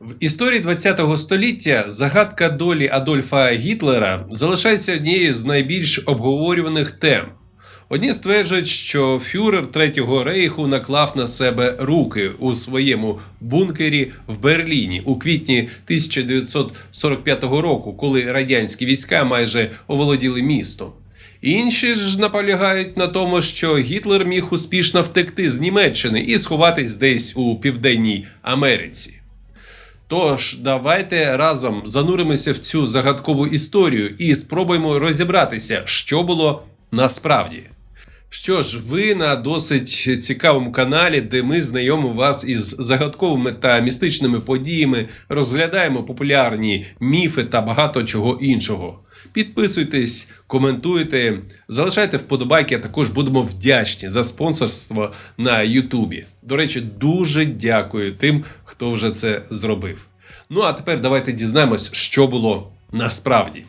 В історії ХХ століття загадка долі Адольфа Гітлера залишається однією з найбільш обговорюваних тем. Одні стверджують, що фюрер Третього рейху наклав на себе руки у своєму бункері в Берліні у квітні 1945 року, коли радянські війська майже оволоділи містом. Інші ж наполягають на тому, що Гітлер міг успішно втекти з Німеччини і сховатись десь у Південній Америці. Тож, давайте разом зануримося в цю загадкову історію і спробуємо розібратися, що було насправді. Що ж, ви на досить цікавому каналі, де ми знайомимо вас із загадковими та містичними подіями, розглядаємо популярні міфи та багато чого іншого. Підписуйтесь, коментуйте, залишайте вподобайки, а також будемо вдячні за спонсорство на Ютубі. До речі, дуже дякую тим, хто вже це зробив. Ну а тепер давайте дізнаємось, що було насправді.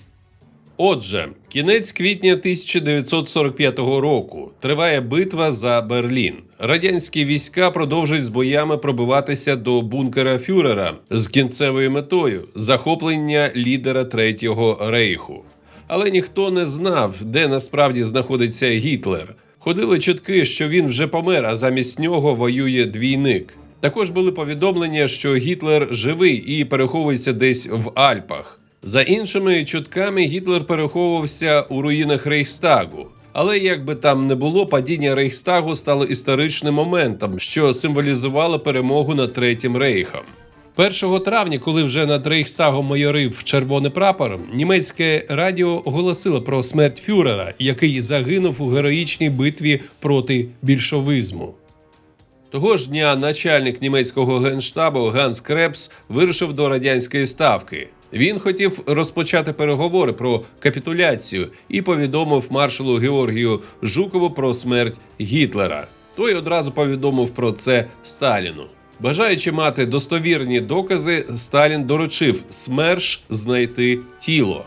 Отже, кінець квітня 1945 року триває битва за Берлін. Радянські війська продовжують з боями пробиватися до бункера Фюрера з кінцевою метою захоплення лідера Третього рейху. Але ніхто не знав, де насправді знаходиться Гітлер. Ходили чутки, що він вже помер, а замість нього воює двійник. Також були повідомлення, що Гітлер живий і переховується десь в Альпах. За іншими чутками, Гітлер переховувався у руїнах Рейхстагу. Але як би там не було, падіння Рейхстагу стало історичним моментом, що символізувало перемогу над Третім Рейхом. 1 травня, коли вже над Рейхстагом майорив червоний прапор, німецьке радіо оголосило про смерть фюрера, який загинув у героїчній битві проти більшовизму. Того ж дня начальник німецького генштабу Ганс Крепс вирушив до радянської ставки. Він хотів розпочати переговори про капітуляцію і повідомив маршалу Георгію Жукову про смерть Гітлера. Той одразу повідомив про це Сталіну. Бажаючи мати достовірні докази, Сталін доручив СМЕРШ знайти тіло.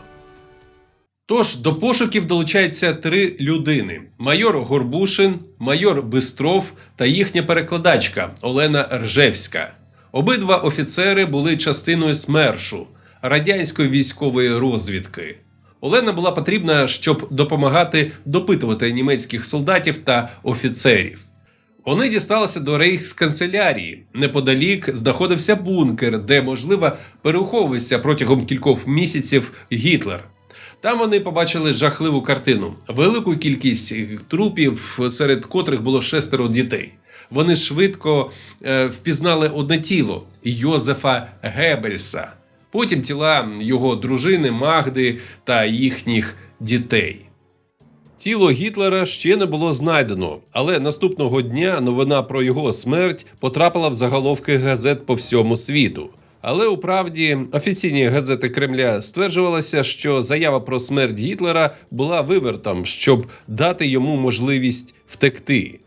Тож до пошуків долучаються три людини: майор Горбушин, майор Бистров та їхня перекладачка Олена Ржевська. Обидва офіцери були частиною СМЕРШу радянської військової розвідки. Олена була потрібна, щоб допомагати допитувати німецьких солдатів та офіцерів. Вони дісталися до рейхсканцелярії. Неподалік знаходився бункер, де, можливо, переховувався протягом кількох місяців Гітлер. Там вони побачили жахливу картину: велику кількість трупів, серед котрих було шестеро дітей. Вони швидко е, впізнали одне тіло Йозефа Геббельса. Потім тіла його дружини Магди та їхніх дітей. Тіло Гітлера ще не було знайдено, але наступного дня новина про його смерть потрапила в заголовки газет по всьому світу. Але у правді офіційні газети Кремля стверджувалося, що заява про смерть Гітлера була вивертом, щоб дати йому можливість втекти.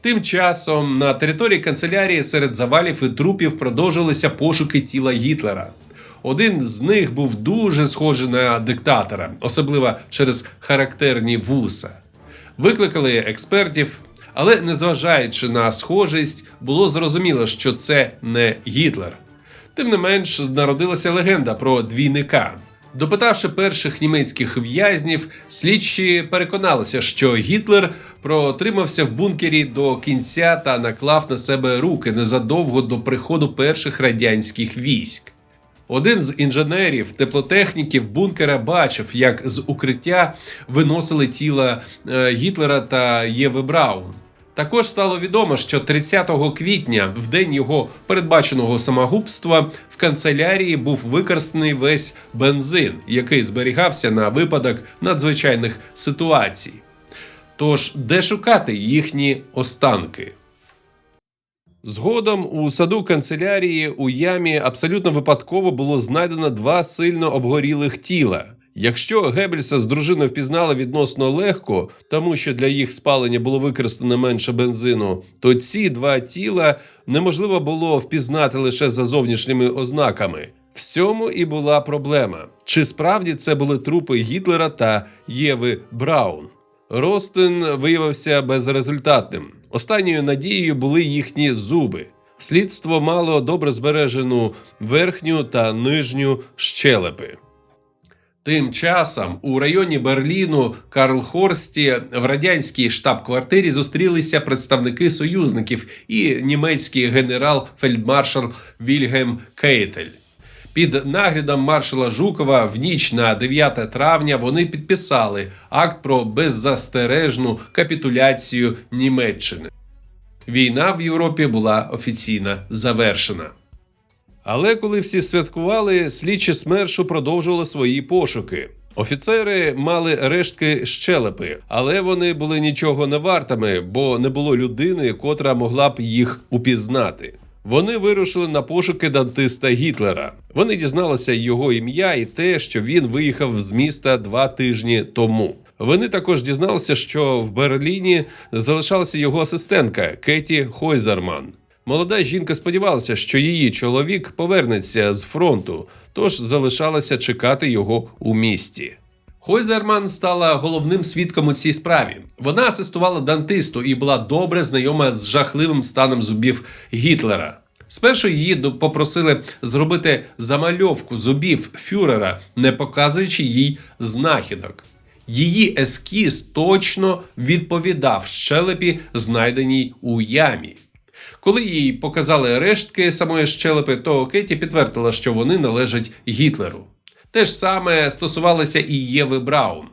Тим часом на території канцелярії серед завалів і трупів продовжилися пошуки тіла Гітлера. Один з них був дуже схожий на диктатора, особливо через характерні вуса. Викликали експертів, але незважаючи на схожість, було зрозуміло, що це не Гітлер. Тим не менш, народилася легенда про двійника. Допитавши перших німецьких в'язнів, слідчі переконалися, що Гітлер протримався в бункері до кінця та наклав на себе руки незадовго до приходу перших радянських військ. Один з інженерів, теплотехніків бункера бачив, як з укриття виносили тіла е, Гітлера та Єви Браун. Також стало відомо, що 30 квітня, в день його передбаченого самогубства, в канцелярії був використаний весь бензин, який зберігався на випадок надзвичайних ситуацій. Тож, де шукати їхні останки? Згодом у саду канцелярії у ямі абсолютно випадково було знайдено два сильно обгорілих тіла. Якщо Геббельса з дружиною впізнали відносно легко, тому що для їх спалення було використано менше бензину, то ці два тіла неможливо було впізнати лише за зовнішніми ознаками. В цьому і була проблема: чи справді це були трупи Гітлера та Єви Браун? Ростин виявився безрезультатним. Останньою надією були їхні зуби. Слідство мало добре збережену верхню та нижню щелепи. Тим часом у районі Берліну Карлхорсті в радянській штаб-квартирі зустрілися представники союзників і німецький генерал-фельдмаршал Вільгельм Кейтель. Під наглядом маршала Жукова в ніч на 9 травня вони підписали акт про беззастережну капітуляцію Німеччини. Війна в Європі була офіційно завершена. Але коли всі святкували, слідчі СМЕРШу продовжували свої пошуки. Офіцери мали рештки щелепи, але вони були нічого не вартими, бо не було людини, котра могла б їх упізнати. Вони вирушили на пошуки дантиста Гітлера. Вони дізналися його ім'я і те, що він виїхав з міста два тижні тому. Вони також дізналися, що в Берліні залишалася його асистентка Кеті Хойзерман. Молода жінка сподівалася, що її чоловік повернеться з фронту, тож залишалася чекати його у місті. Хойзерман стала головним свідком у цій справі. Вона асистувала дантисту і була добре знайома з жахливим станом зубів Гітлера. Спершу її попросили зробити замальовку зубів фюрера, не показуючи їй знахідок. Її ескіз точно відповідав щелепі, знайденій у ямі. Коли їй показали рештки самої щелепи, то Кеті підтвердила, що вони належать Гітлеру. Те ж саме стосувалося і Єви Браун.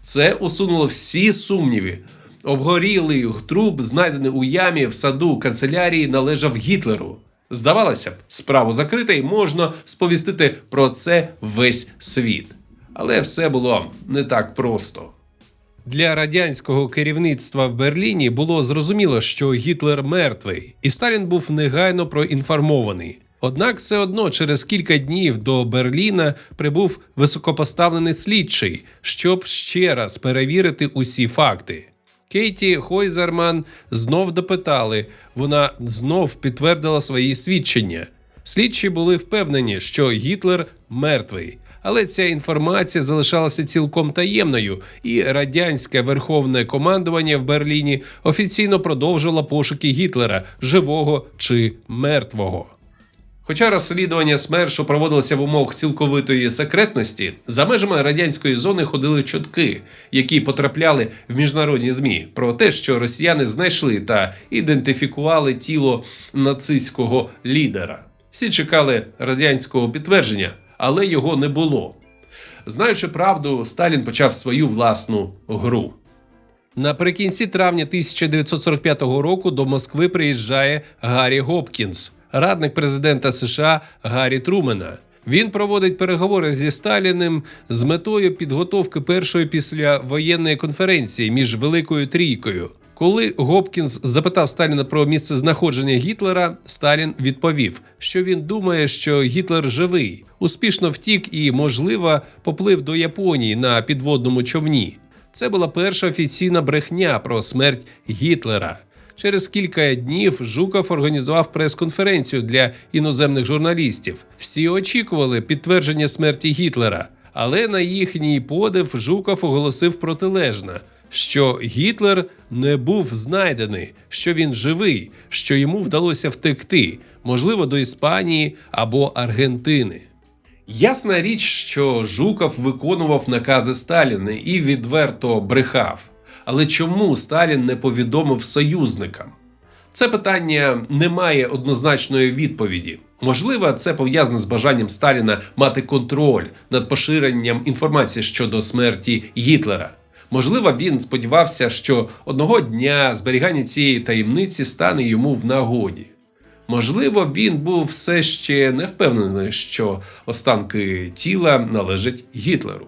Це усунуло всі сумніви. Обгорілий труп, знайдений у ямі в саду канцелярії, належав Гітлеру. Здавалося б, справу закрита і можна сповістити про це весь світ. Але все було не так просто. Для радянського керівництва в Берліні було зрозуміло, що Гітлер мертвий, і Сталін був негайно проінформований. Однак все одно через кілька днів до Берліна прибув високопоставлений слідчий, щоб ще раз перевірити усі факти. Кейті Хойзерман знов допитали, вона знов підтвердила свої свідчення. Слідчі були впевнені, що Гітлер мертвий. Але ця інформація залишалася цілком таємною, і радянське верховне командування в Берліні офіційно продовжило пошуки Гітлера живого чи мертвого. Хоча розслідування СМЕРШу проводилося в умовах цілковитої секретності, за межами радянської зони ходили чутки, які потрапляли в міжнародні змі про те, що росіяни знайшли та ідентифікували тіло нацистського лідера. Всі чекали радянського підтвердження, але його не було. Знаючи правду, Сталін почав свою власну гру. Наприкінці травня 1945 року до Москви приїжджає Гаррі Гопкінс, радник президента США Гаррі Трумена. Він проводить переговори зі Сталіним з метою підготовки першої післявоєнної конференції між Великою Трійкою. Коли Гопкінс запитав Сталіна про місце знаходження Гітлера, Сталін відповів, що він думає, що Гітлер живий, успішно втік і, можливо, поплив до Японії на підводному човні. Це була перша офіційна брехня про смерть Гітлера. Через кілька днів Жуков організував прес-конференцію для іноземних журналістів. Всі очікували підтвердження смерті Гітлера, але на їхній подив Жуков оголосив протилежне, що Гітлер не був знайдений, що він живий, що йому вдалося втекти, можливо, до Іспанії або Аргентини. Ясна річ, що Жуков виконував накази Сталіна і відверто брехав. Але чому Сталін не повідомив союзникам? Це питання не має однозначної відповіді. Можливо, це пов'язане з бажанням Сталіна мати контроль над поширенням інформації щодо смерті Гітлера. Можливо, він сподівався, що одного дня зберігання цієї таємниці стане йому в нагоді. Можливо, він був все ще не впевнений, що останки тіла належать Гітлеру.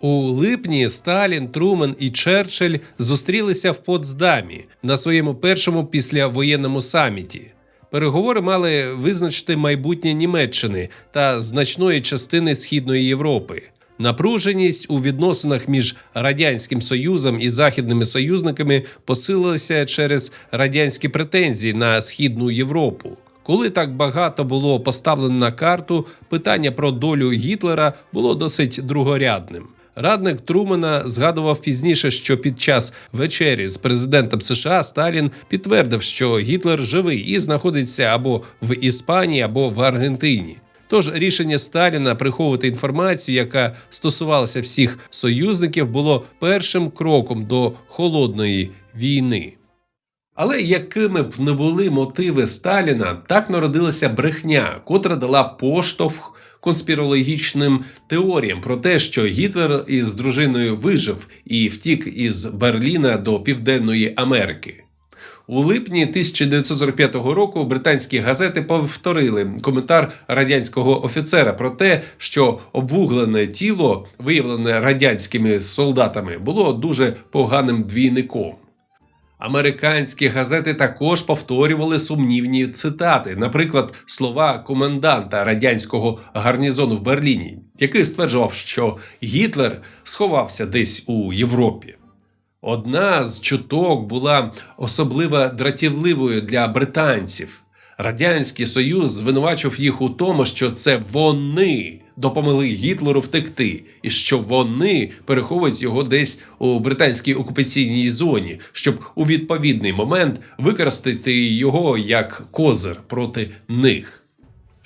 У липні Сталін, Трумен і Черчилль зустрілися в Потсдамі на своєму першому післявоєнному саміті. Переговори мали визначити майбутнє Німеччини та значної частини Східної Європи. Напруженість у відносинах між радянським союзом і західними союзниками посилилася через радянські претензії на східну Європу. Коли так багато було поставлено на карту, питання про долю Гітлера було досить другорядним. Радник Трумана згадував пізніше, що під час вечері з президентом США Сталін підтвердив, що Гітлер живий і знаходиться або в Іспанії, або в Аргентині. Тож рішення Сталіна приховувати інформацію, яка стосувалася всіх союзників, було першим кроком до холодної війни. Але якими б не були мотиви Сталіна, так народилася брехня, котра дала поштовх конспірологічним теоріям про те, що Гітлер із дружиною вижив і втік із Берліна до Південної Америки. У липні 1945 року британські газети повторили коментар радянського офіцера про те, що обвуглене тіло, виявлене радянськими солдатами, було дуже поганим двійником. Американські газети також повторювали сумнівні цитати, наприклад, слова коменданта радянського гарнізону в Берліні, який стверджував, що Гітлер сховався десь у Європі. Одна з чуток була особливо дратівливою для британців. Радянський Союз звинувачив їх у тому, що це вони допомогли Гітлеру втекти, і що вони переховують його десь у британській окупаційній зоні, щоб у відповідний момент використати його як козир проти них.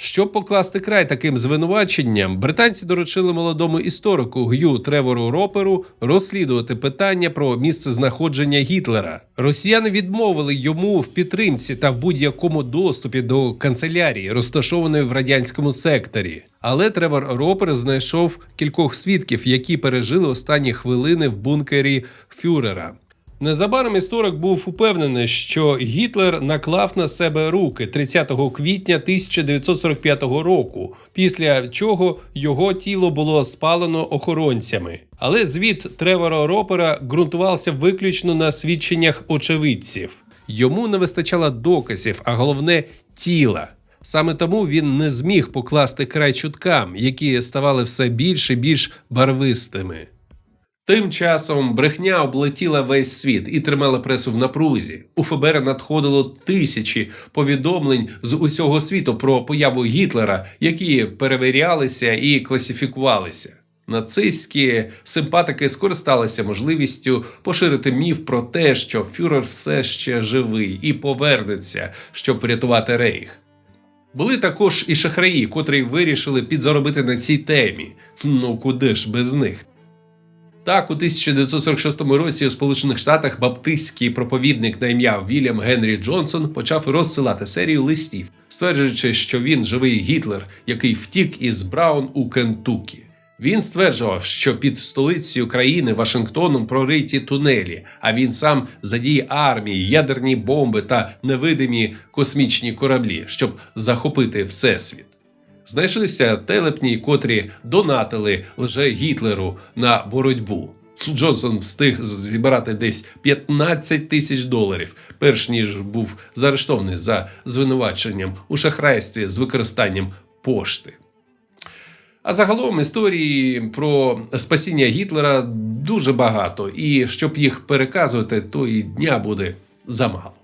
Щоб покласти край таким звинуваченням, британці доручили молодому історику Г'ю Тревору Роперу розслідувати питання про місце знаходження Гітлера. Росіяни відмовили йому в підтримці та в будь-якому доступі до канцелярії, розташованої в радянському секторі. Але Тревор Ропер знайшов кількох свідків, які пережили останні хвилини в бункері Фюрера. Незабаром історик був упевнений, що Гітлер наклав на себе руки 30 квітня 1945 року, після чого його тіло було спалено охоронцями. Але звіт Тревора Ропера ґрунтувався виключно на свідченнях очевидців. Йому не вистачало доказів, а головне тіла. Саме тому він не зміг покласти край чуткам, які ставали все більш і більш барвистими. Тим часом брехня облетіла весь світ і тримала пресу в напрузі. У ФБР надходило тисячі повідомлень з усього світу про появу Гітлера, які перевірялися і класифікувалися. Нацистські симпатики скористалися можливістю поширити міф про те, що фюрер все ще живий і повернеться, щоб врятувати рейх. Були також і шахраї, котрі вирішили підзаробити на цій темі. Ну куди ж без них? Так, у 1946 році у Сполучених Штатах баптистський проповідник на ім'я Вільям Генрі Джонсон почав розсилати серію листів, стверджуючи, що він живий Гітлер, який втік із Браун у Кентукі. Він стверджував, що під столицею країни Вашингтоном прориті тунелі, а він сам задіє армії, ядерні бомби та невидимі космічні кораблі, щоб захопити всесвіт. Знайшлися телепні, котрі донатили лже Гітлеру на боротьбу. Джонсон встиг зібрати десь 15 тисяч доларів, перш ніж був заарештований за звинуваченням у шахрайстві з використанням пошти. А загалом історії про спасіння Гітлера дуже багато, і щоб їх переказувати, то і дня буде замало.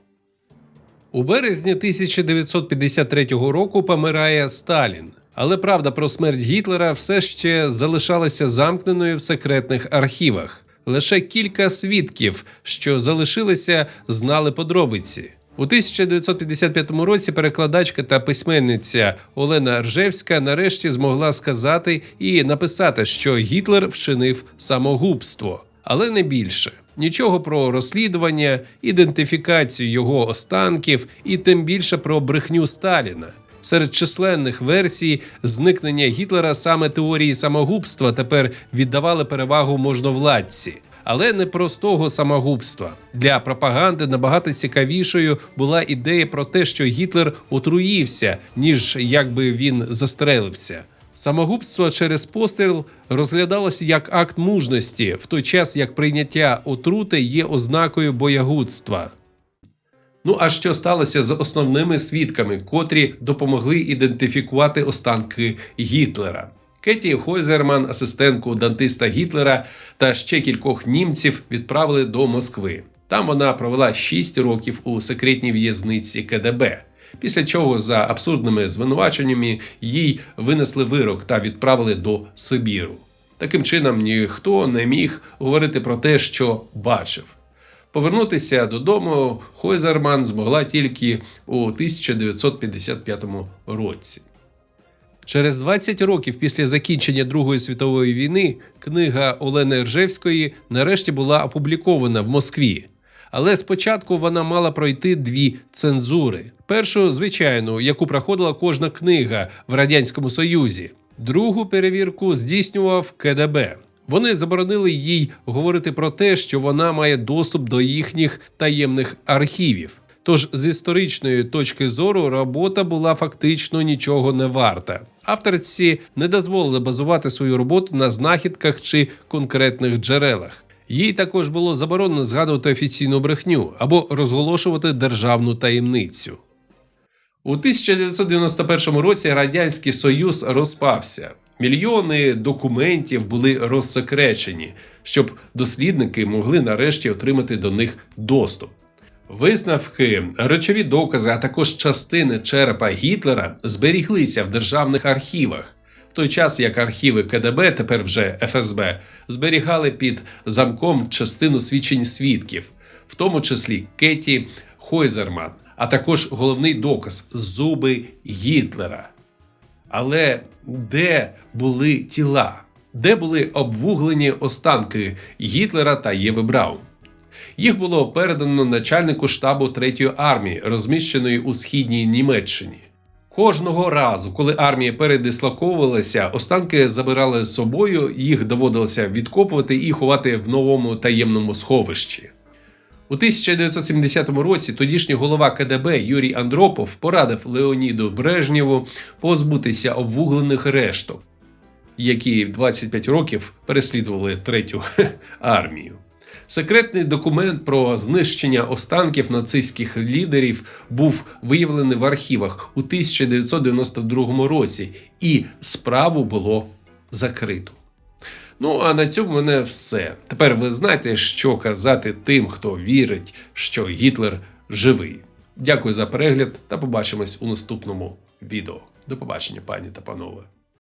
У березні 1953 року помирає Сталін. Але правда про смерть Гітлера все ще залишалася замкненою в секретних архівах. Лише кілька свідків, що залишилися, знали подробиці. У 1955 році перекладачка та письменниця Олена Ржевська нарешті змогла сказати і написати, що Гітлер вчинив самогубство, але не більше. Нічого про розслідування, ідентифікацію його останків і тим більше про брехню Сталіна. Серед численних версій зникнення Гітлера саме теорії самогубства тепер віддавали перевагу можновладці. Але не простого самогубства для пропаганди набагато цікавішою була ідея про те, що Гітлер отруївся, ніж якби він застрелився. Самогубство через постріл розглядалося як акт мужності, в той час як прийняття отрути є ознакою боягудства. Ну а що сталося з основними свідками, котрі допомогли ідентифікувати останки Гітлера? Кеті Хойзерман, асистентку дантиста Гітлера та ще кількох німців відправили до Москви. Там вона провела 6 років у секретній в'язниці КДБ. Після чого за абсурдними звинуваченнями їй винесли вирок та відправили до Сибіру. Таким чином, ніхто не міг говорити про те, що бачив. Повернутися додому Хойзерман змогла тільки у 1955 році. Через 20 років після закінчення Другої світової війни книга Олени Ржевської нарешті була опублікована в Москві. Але спочатку вона мала пройти дві цензури: першу, звичайну, яку проходила кожна книга в радянському союзі, другу перевірку здійснював КДБ. Вони заборонили їй говорити про те, що вона має доступ до їхніх таємних архівів. Тож з історичної точки зору робота була фактично нічого не варта. Авторці не дозволили базувати свою роботу на знахідках чи конкретних джерелах. Їй також було заборонено згадувати офіційну брехню або розголошувати державну таємницю. У 1991 році Радянський Союз розпався. Мільйони документів були розсекречені, щоб дослідники могли нарешті отримати до них доступ. Висновки, речові докази, а також частини черепа Гітлера зберіглися в державних архівах, той час як архіви КДБ, тепер вже ФСБ, зберігали під замком частину свідчень свідків, в тому числі Кеті Хойзерман, а також головний доказ зуби Гітлера. Але де були тіла? Де були обвуглені останки Гітлера та Єви Браун? Їх було передано начальнику штабу 3-ї армії, розміщеної у східній Німеччині. Кожного разу, коли армія передислоковувалася, останки забирали з собою, їх доводилося відкопувати і ховати в новому таємному сховищі. У 1970 році тодішній голова КДБ Юрій Андропов порадив Леоніду Брежнєву позбутися обвуглених решток, які 25 років переслідували третю армію. Секретний документ про знищення останків нацистських лідерів був виявлений в архівах у 1992 році, і справу було закрито. Ну а на цьому мене все. Тепер ви знаєте, що казати тим, хто вірить, що Гітлер живий. Дякую за перегляд та побачимось у наступному відео. До побачення, пані та панове.